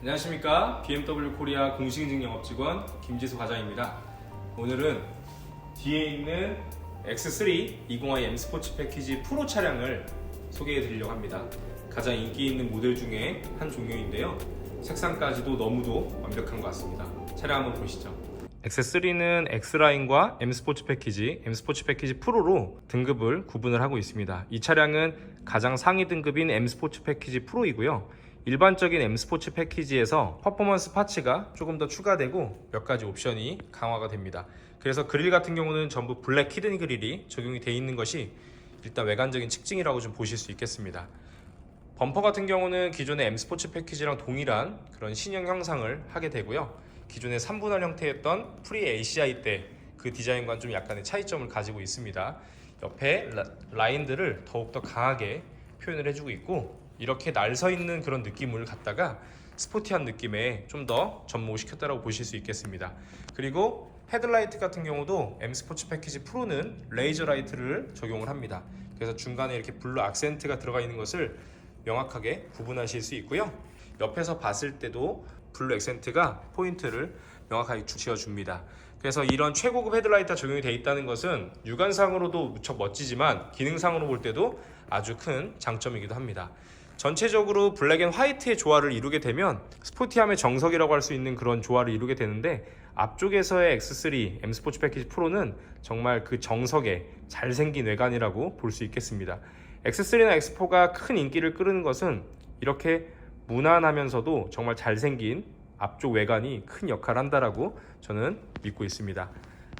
안녕하십니까 BMW 코리아 공식인증 영업직원 김지수 과장입니다. 오늘은 뒤에 있는 X3 20i M 스포츠 패키지 프로 차량을 소개해 드리려고 합니다. 가장 인기 있는 모델 중에 한 종류인데요. 색상까지도 너무도 완벽한 것 같습니다. 차량 한번 보시죠. X3는 X라인과 M 스포츠 패키지, M 스포츠 패키지 프로로 등급을 구분을 하고 있습니다. 이 차량은 가장 상위 등급인 M 스포츠 패키지 프로이고요. 일반적인 M 스포츠 패키지에서 퍼포먼스 파츠가 조금 더 추가되고 몇 가지 옵션이 강화가 됩니다. 그래서 그릴 같은 경우는 전부 블랙 히든 그릴이 적용이 되어 있는 것이 일단 외관적인 특징이라고 좀 보실 수 있겠습니다. 범퍼 같은 경우는 기존의 M 스포츠 패키지랑 동일한 그런 신형 형상을 하게 되고요. 기존의 3분할 형태였던 프리 ACI 때 그 디자인과는 좀 약간의 차이점을 가지고 있습니다. 옆에 라, 라인들을 더욱더 강하게 표현을 해주고 있고 이렇게 날 서 있는 그런 느낌을 갖다가 스포티한 느낌에 좀 더 접목시켰다고 보실 수 있겠습니다. 그리고 헤드라이트 같은 경우도 M 스포츠 패키지 프로는 레이저 라이트를 적용을 합니다. 그래서 중간에 이렇게 블루 악센트가 들어가 있는 것을 명확하게 구분하실 수 있고요. 옆에서 봤을 때도 블루 액센트가 포인트를 명확하게 지어줍니다. 그래서 이런 최고급 헤드라이트가 적용이 되어 있다는 것은 육안상으로도 무척 멋지지만 기능상으로 볼 때도 아주 큰 장점이기도 합니다. 전체적으로 블랙 앤 화이트의 조화를 이루게 되면 스포티함의 정석이라고 할 수 있는 그런 조화를 이루게 되는데 앞쪽에서의 X3 M 스포츠 패키지 프로는 정말 그 정석의 잘생긴 외관이라고 볼 수 있겠습니다. X3나 X4가 큰 인기를 끌는 것은 이렇게 무난하면서도 정말 잘생긴 앞쪽 외관이 큰 역할을 한다라고 저는 믿고 있습니다.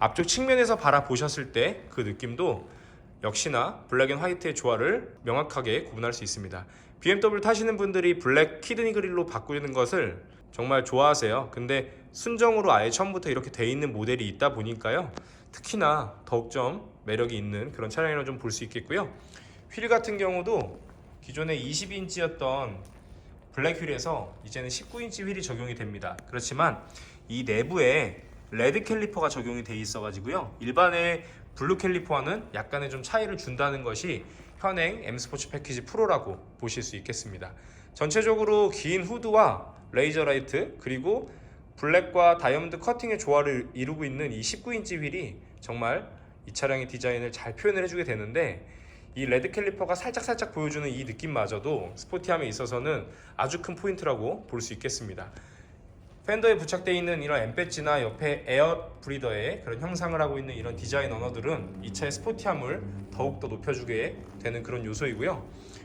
앞쪽 측면에서 바라보셨을 때 그 느낌도 역시나 블랙 앤 화이트의 조화를 명확하게 구분할 수 있습니다. BMW 타시는 분들이 블랙 키드니 그릴로 바꾸는 것을 정말 좋아하세요. 근데 순정으로 아예 처음부터 이렇게 돼 있는 모델이 있다 보니까요. 특히나 더욱 좀 매력이 있는 그런 차량이라고 좀 볼 수 있겠고요. 휠 같은 경우도 기존에 20인치였던 블랙 휠에서 이제는 19인치 휠이 적용이 됩니다. 그렇지만 이 내부에 레드 캘리퍼가 적용이 돼 있어 가지고요. 일반의 블루 캘리퍼와는 약간의 좀 차이를 준다는 것이 현행 M 스포츠 패키지 프로라고 보실 수 있겠습니다. 전체적으로 긴 후드와 레이저 라이트 그리고 블랙과 다이아몬드 커팅의 조화를 이루고 있는 이 19인치 휠이 정말 이 차량의 디자인을 잘 표현을 해주게 되는데 이 레드 캘리퍼가 살짝살짝 보여주는 이 느낌마저도 스포티함에 있어서는 아주 큰 포인트라고 볼 수 있겠습니다. 팬더에 부착되어 있는 이런 엠배지나 옆에 에어 브리더의 그런 형상을 하고 있는 이런 디자인 언어들은 이 차의 스포티함을 더욱더 높여주게 되는 그런 요소이고요.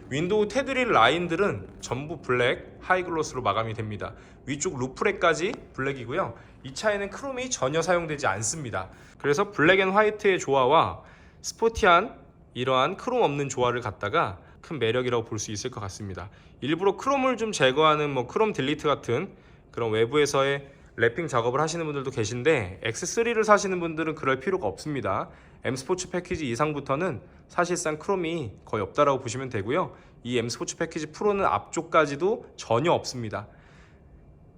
윈도우 테두리 라인들은 전부 블랙 하이글로스로 마감이 됩니다. 위쪽 루프렉까지 블랙이고요. 이 차에는 크롬이 전혀 사용되지 않습니다. 그래서 블랙 앤 화이트의 조화와 스포티한 이러한 크롬 없는 조화를 갖다가 큰 매력이라고 볼 수 있을 것 같습니다. 일부러 크롬을 좀 제거하는 뭐 크롬 딜리트 같은 그런 외부에서의 랩핑 작업을 하시는 분들도 계신데 X3를 사시는 분들은 그럴 필요가 없습니다. M 스포츠 패키지 이상부터는 사실상 크롬이 거의 없다라고 보시면 되고요. 이 M 스포츠 패키지 프로는 앞쪽까지도 전혀 없습니다.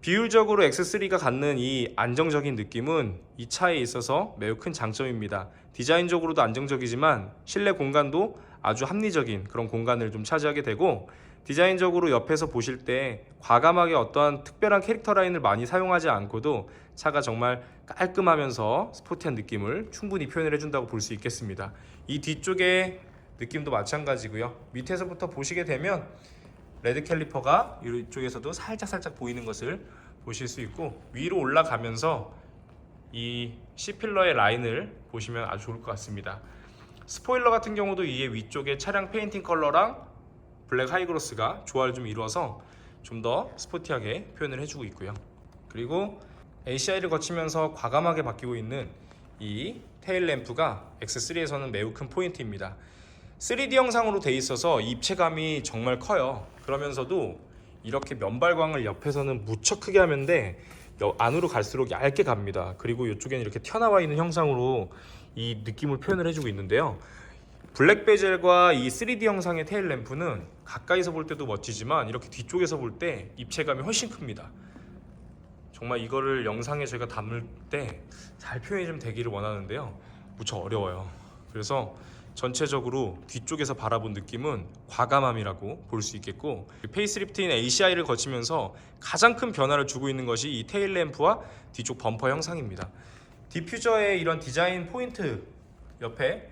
비율적으로 X3가 갖는 이 안정적인 느낌은 이 차에 있어서 매우 큰 장점입니다. 디자인적으로도 안정적이지만 실내 공간도 아주 합리적인 그런 공간을 좀 차지하게 되고 디자인적으로 옆에서 보실 때 과감하게 어떠한 특별한 캐릭터 라인을 많이 사용하지 않고도 차가 정말 깔끔하면서 스포티한 느낌을 충분히 표현을 해준다고 볼 수 있겠습니다. 이 뒤쪽의 느낌도 마찬가지고요. 밑에서부터 보시게 되면 레드 캘리퍼가 이쪽에서도 살짝 살짝 보이는 것을 보실 수 있고 위로 올라가면서 이 C필러의 라인을 보시면 아주 좋을 것 같습니다. 스포일러 같은 경우도 이에 위쪽에 차량 페인팅 컬러랑 블랙 하이그로스가 조화를 좀 이루어서 좀 더 스포티하게 표현을 해주고 있고요. 그리고 ACI를 거치면서 과감하게 바뀌고 있는 이 테일 램프가 X3에서는 매우 큰 포인트입니다. 3D 영상으로 돼 있어서 입체감이 정말 커요. 그러면서도 이렇게 면발광을 옆에서는 무척 크게 하면데 여- 안으로 갈수록 얇게 갑니다. 그리고 이쪽에는 이렇게 튀어나와 있는 형상으로 이 느낌을 표현을 해주고 있는데요. 블랙 베젤과 이 3D 형상의 테일 램프는 가까이서 볼 때도 멋지지만 이렇게 뒤쪽에서 볼 때 입체감이 훨씬 큽니다. 정말 이거를 영상에 저희가 담을 때 잘 표현이 좀 되기를 원하는데요. 무척 어려워요. 그래서 전체적으로 뒤쪽에서 바라본 느낌은 과감함이라고 볼 수 있겠고 페이스리프트인 ACI를 거치면서 가장 큰 변화를 주고 있는 것이 이 테일 램프와 뒤쪽 범퍼 형상입니다. 디퓨저의 이런 디자인 포인트 옆에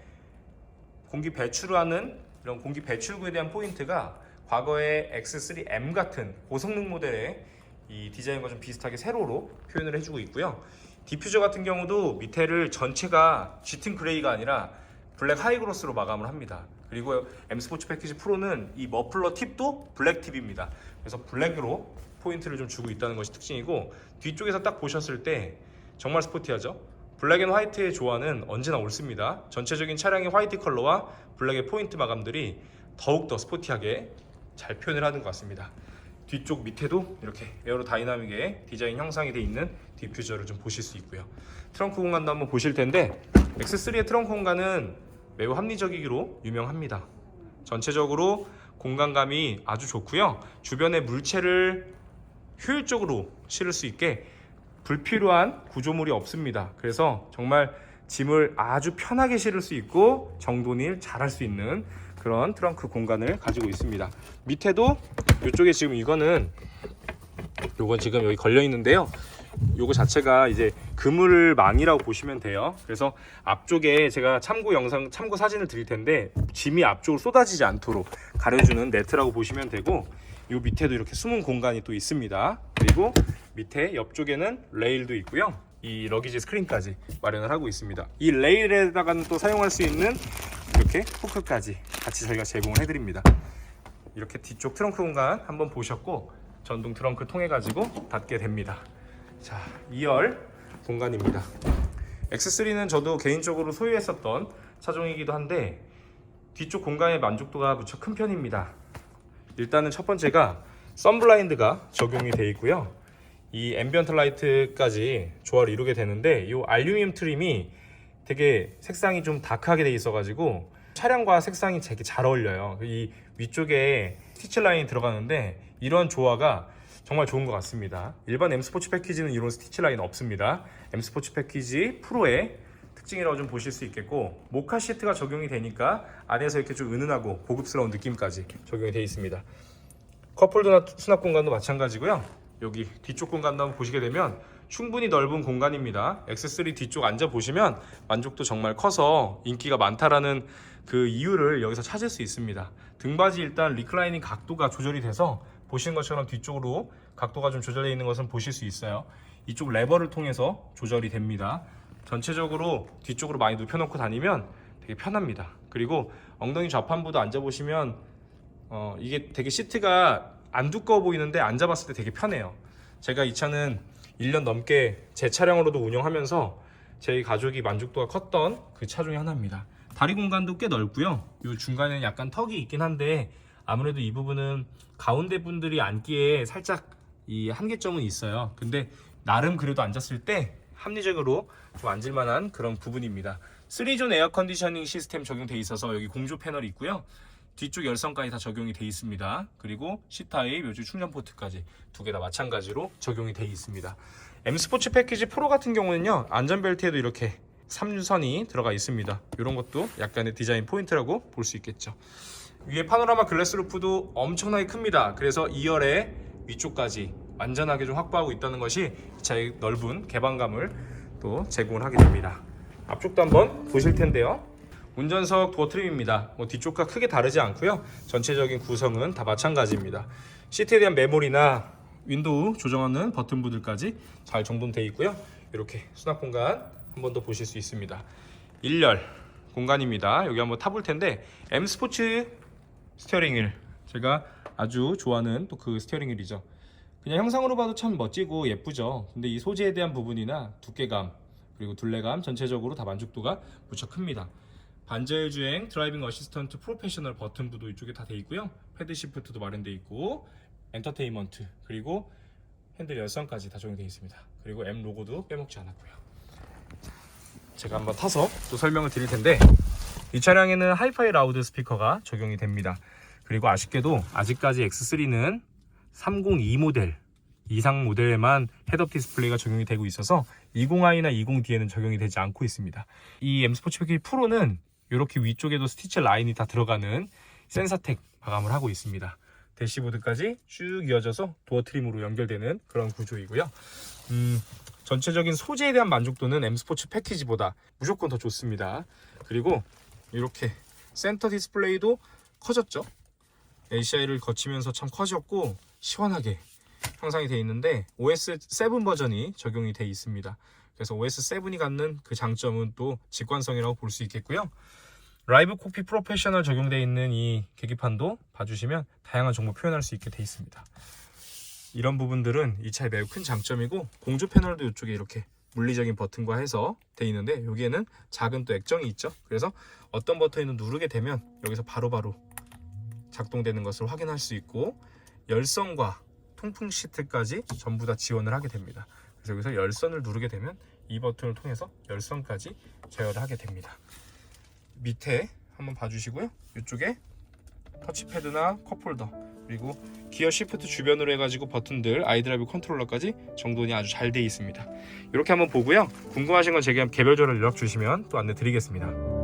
공기 배출하는 이런 공기 배출구에 대한 포인트가 과거의 X3M 같은 고성능 모델의 이 디자인과 좀 비슷하게 세로로 표현을 해주고 있고요. 디퓨저 같은 경우도 밑에를 전체가 짙은 그레이가 아니라 블랙 하이그로스로 마감을 합니다. 그리고 M 스포츠 패키지 프로는 이 머플러 팁도 블랙 팁입니다. 그래서 블랙으로 포인트를 좀 주고 있다는 것이 특징이고 뒤쪽에서 딱 보셨을 때 정말 스포티하죠. 블랙 앤 화이트의 조화는 언제나 옳습니다. 전체적인 차량의 화이트 컬러와 블랙의 포인트 마감들이 더욱더 스포티하게 잘 표현을 하는 것 같습니다. 뒤쪽 밑에도 이렇게 에어로 다이나믹의 디자인 형상이 되어 있는 디퓨저를 좀 보실 수 있고요. 트렁크 공간도 한번 보실 텐데 X3의 트렁크 공간은 매우 합리적이기로 유명합니다. 전체적으로 공간감이 아주 좋고요. 주변에 물체를 효율적으로 실을 수 있게 불필요한 구조물이 없습니다. 그래서 정말 짐을 아주 편하게 실을 수 있고 정돈일 잘할 수 있는 그런 트렁크 공간을 가지고 있습니다. 밑에도 이쪽에 지금 이거는 요건 지금 여기 걸려 있는데요. 요거 자체가 이제 그물망이라고 보시면 돼요. 그래서 앞쪽에 제가 참고 영상, 참고 사진을 드릴 텐데 짐이 앞쪽으로 쏟아지지 않도록 가려주는 네트라고 보시면 되고 요 밑에도 이렇게 숨은 공간이 또 있습니다. 그리고 밑에 옆쪽에는 레일도 있고요. 이 러기지 스크린까지 마련을 하고 있습니다. 이 레일에다가는 또 사용할 수 있는 이렇게 후크까지 같이 저희가 제공을 해드립니다. 이렇게 뒤쪽 트렁크 공간 한번 보셨고 전동 트렁크 통해 가지고 닫게 됩니다. 자, 2열 공간입니다. X3는 저도 개인적으로 소유했었던 차종이기도 한데 뒤쪽 공간의 만족도가 무척 큰 편입니다. 일단은 첫 번째가 썬블라인드가 적용이 되어 있고요. 이 앰비언트 라이트까지 조화를 이루게 되는데 이 알루미늄 트림이 되게 색상이 좀 다크하게 돼 있어가지고 차량과 색상이 되게 잘 어울려요. 이 위쪽에 스티치 라인이 들어가는데 이런 조화가 정말 좋은 것 같습니다. 일반 M 스포츠 패키지는 이런 스티치 라인 없습니다. M 스포츠 패키지 프로의 특징이라고 좀 보실 수 있겠고 모카 시트가 적용이 되니까 안에서 이렇게 좀 은은하고 고급스러운 느낌까지 적용이 되어 있습니다. 컵홀더나 수납 공간도 마찬가지고요. 여기 뒤쪽 공간도 한번 보시게 되면 충분히 넓은 공간입니다. X3 뒤쪽 앉아 보시면 만족도 정말 커서 인기가 많다라는 그 이유를 여기서 찾을 수 있습니다. 등받이 일단 리클라이닝 각도가 조절이 돼서 보시는 것처럼 뒤쪽으로 각도가 좀 조절되어 있는 것은 보실 수 있어요. 이쪽 레버를 통해서 조절이 됩니다. 전체적으로 뒤쪽으로 많이 눕혀놓고 다니면 되게 편합니다. 그리고 엉덩이 좌판부도 앉아보시면 어, 이게 되게 시트가 안 두꺼워 보이는데 앉아봤을 때 되게 편해요. 제가 이 차는 1년 넘게 제 차량으로도 운영하면서 저희 가족이 만족도가 컸던 그 차 중에 하나입니다. 다리 공간도 꽤 넓고요. 이 중간에는 약간 턱이 있긴 한데 아무래도 이 부분은 가운데 분들이 앉기에 살짝 이 한계점은 있어요. 근데 나름 그래도 앉았을 때 합리적으로 좀 앉을 만한 그런 부분입니다. 3존 에어 컨디셔닝 시스템 적용돼 있어서 여기 공조 패널이 있고요. 뒤쪽 열선까지 다 적용이 돼 있습니다. 그리고 C타입 요즘 충전 포트까지 두 개 다 마찬가지로 적용이 돼 있습니다. M 스포츠 패키지 프로 같은 경우는요 안전벨트에도 이렇게 3유선이 들어가 있습니다. 이런 것도 약간의 디자인 포인트라고 볼 수 있겠죠. 위에 파노라마 글래스 루프도 엄청나게 큽니다. 그래서 2열의 위쪽까지 완전하게 좀 확보하고 있다는 것이 이 차의 넓은 개방감을 또 제공을 하게 됩니다. 앞쪽도 한번 보실 텐데요. 운전석 도어 트림입니다. 뭐 뒤쪽과 크게 다르지 않고요. 전체적인 구성은 다 마찬가지입니다. 시트에 대한 메모리나 윈도우 조정하는 버튼부들까지 잘 정돈되어 있고요. 이렇게 수납 공간 한 번 더 보실 수 있습니다. 1열 공간입니다. 여기 한번 타볼 텐데 M 스포츠 스티어링 휠 제가 아주 좋아하는 또 그 스티어링 휠이죠. 그냥 형상으로 봐도 참 멋지고 예쁘죠. 근데 이 소재에 대한 부분이나 두께감 그리고 둘레감 전체적으로 다 만족도가 무척 큽니다. 반자율 주행, 드라이빙 어시스턴트, 프로페셔널 버튼부도 이쪽에 다 돼 있고요. 패드 시프트도 마련돼 있고 엔터테인먼트 그리고 핸들 열선까지 다 적용되어 있습니다. 그리고 M 로고도 빼먹지 않았고요. 제가 한번 타서 또 설명을 드릴 텐데 이 차량에는 하이파이 라우드 스피커가 적용이 됩니다. 그리고 아쉽게도 아직까지 X3는 302 모델 이상 모델에만 헤드업 디스플레이가 적용이 되고 있어서 20i나 20D에는 적용이 되지 않고 있습니다. 이 M 스포츠 패키지 프로는 이렇게 위쪽에도 스티치 라인이 다 들어가는 센사텍 마감을 하고 있습니다. 대시보드까지 쭉 이어져서 도어 트림으로 연결되는 그런 구조이고요. 음, 전체적인 소재에 대한 만족도는 M 스포츠 패키지보다 무조건 더 좋습니다. 그리고 이렇게 센터 디스플레이도 커졌죠. ACI를 거치면서 참 커졌고 시원하게 형상이 되어 있는데 OS 7 버전이 적용이 되어 있습니다. 그래서 OS 7이 갖는 그 장점은 또 직관성이라고 볼 수 있겠고요. 라이브 코피 프로페셔널 적용되어 있는 이 계기판도 봐주시면 다양한 정보 표현할 수 있게 되어 있습니다. 이런 부분들은 이 차의 매우 큰 장점이고 공조 패널도 이쪽에 이렇게 물리적인 버튼과 해서 되어 있는데 여기에는 작은 또 액정이 있죠. 그래서 어떤 버튼을 누르게 되면 여기서 바로바로 작동되는 것을 확인할 수 있고 열선과 통풍 시트까지 전부 다 지원을 하게 됩니다. 그래서 여기서 열선을 누르게 되면 이 버튼을 통해서 열선까지 제어를 하게 됩니다. 밑에 한번 봐주시고요. 이쪽에 터치패드나 컵홀더 그리고 기어 시프트 주변으로 해가지고 버튼들 아이드라이브 컨트롤러까지 정돈이 아주 잘돼 있습니다. 이렇게 한번 보고요. 궁금하신 건 제가 개별적으로 연락 주시면 또 안내 드리겠습니다.